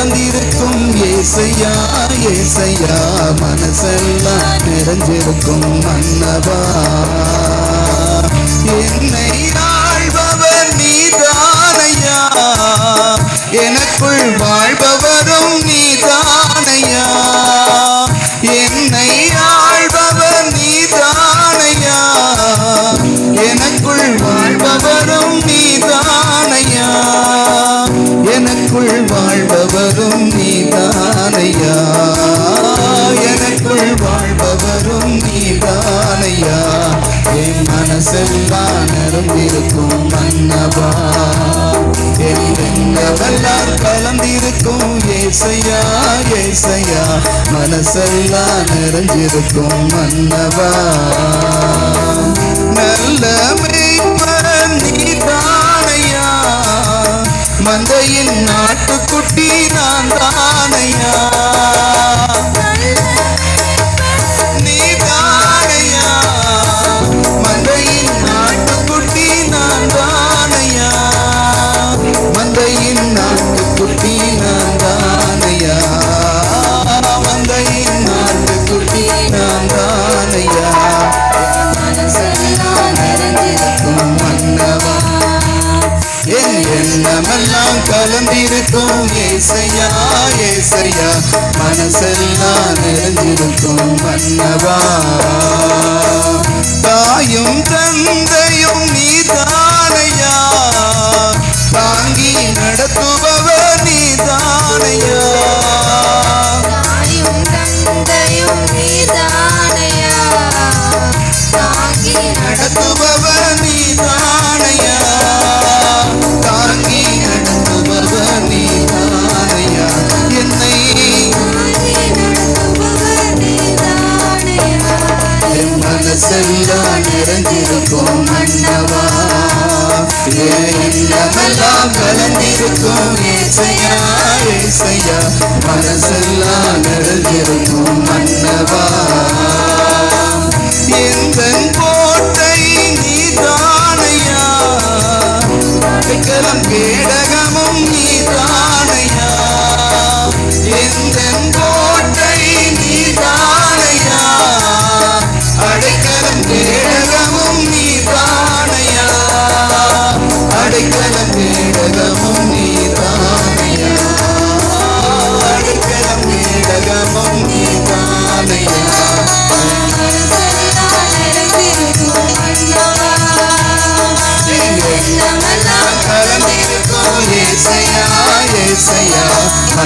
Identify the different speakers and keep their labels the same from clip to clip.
Speaker 1: கலந்திருக்கும் ஏசையா ஏசையா மனசெல்லாம் நிறைஞ்சிருக்கும் மன்னவா. என்னை செந்தானரும் இருக்கும் மன்னவா என்னவெல்லாம் கலந்திருக்கும் ஏசையா ஏசையா. மனசெல்லாம் நிறைஞ்சிருக்கும் மன்னவா நல்ல மெய்ப்பன் நீ தானையா மந்தையின் நாட்டுக்குட்டி நான் தானையா நிறைந்திருக்கும் ஏசையா ஏசையா. மனசெல்லாம் நிறைந்திருக்கும் மன்னவா தாயும் தந்தையும்
Speaker 2: நீ தானையா. தாங்கி
Speaker 1: நடத்துவ கலந்திருக்கும் மன்னவா
Speaker 2: எல்லாம்
Speaker 1: கலந்திருக்கும் ஏசையா ஏசையா? மனசெல்லாம் நிறைந்திருக்கும் மன்னவா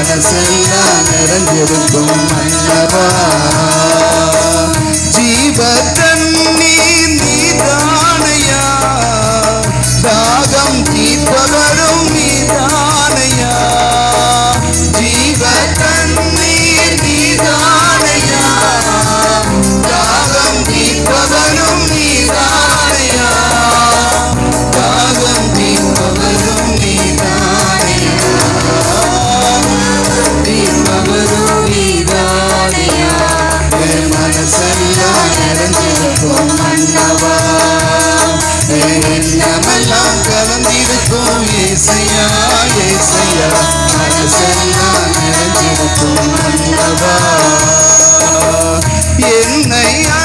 Speaker 1: மனசெல்லாம் நிறைஞ்சிருக்கும் மன்னவா ஏசையா
Speaker 2: என்னையா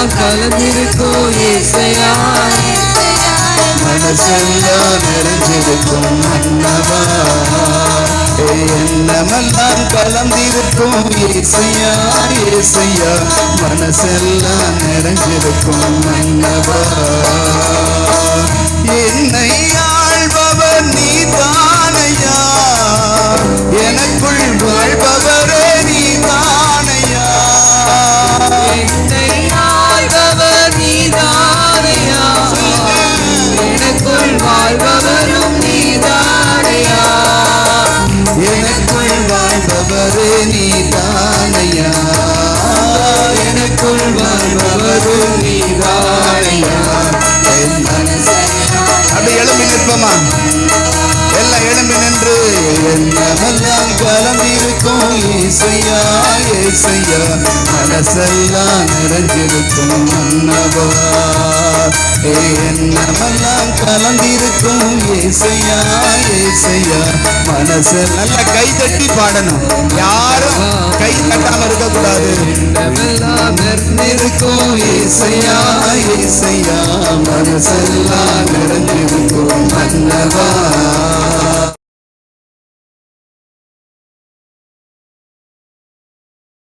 Speaker 2: கலந்திருக்கும் இசையா
Speaker 1: மனசெல்லாம் நிறைஞ்சிருக்கும் மன்னவா என்னமெல்லாம் கலந்திருக்கும் இசையா இசையா மனசெல்லாம் நிறைஞ்சிருக்கும் மன்னவா. என்னவெல்லாம் கலந்திருக்கும் இசையா இசையா? மனசெல்லாம் நிறைஞ்சிருக்கும் மன்னவா ஏ, என்னமெல்லாம் கலந்திருக்கும் இசையா இசையா? மனசு நல்ல கை தட்டி பாடணும். யாரும் கை தட்டாம இருக்க கூடாது
Speaker 2: எல்லாம்
Speaker 1: இருக்கும் இசையா? ஏசையா மனசெல்லாம் நிறைஞ்சிருக்கும் மன்னவா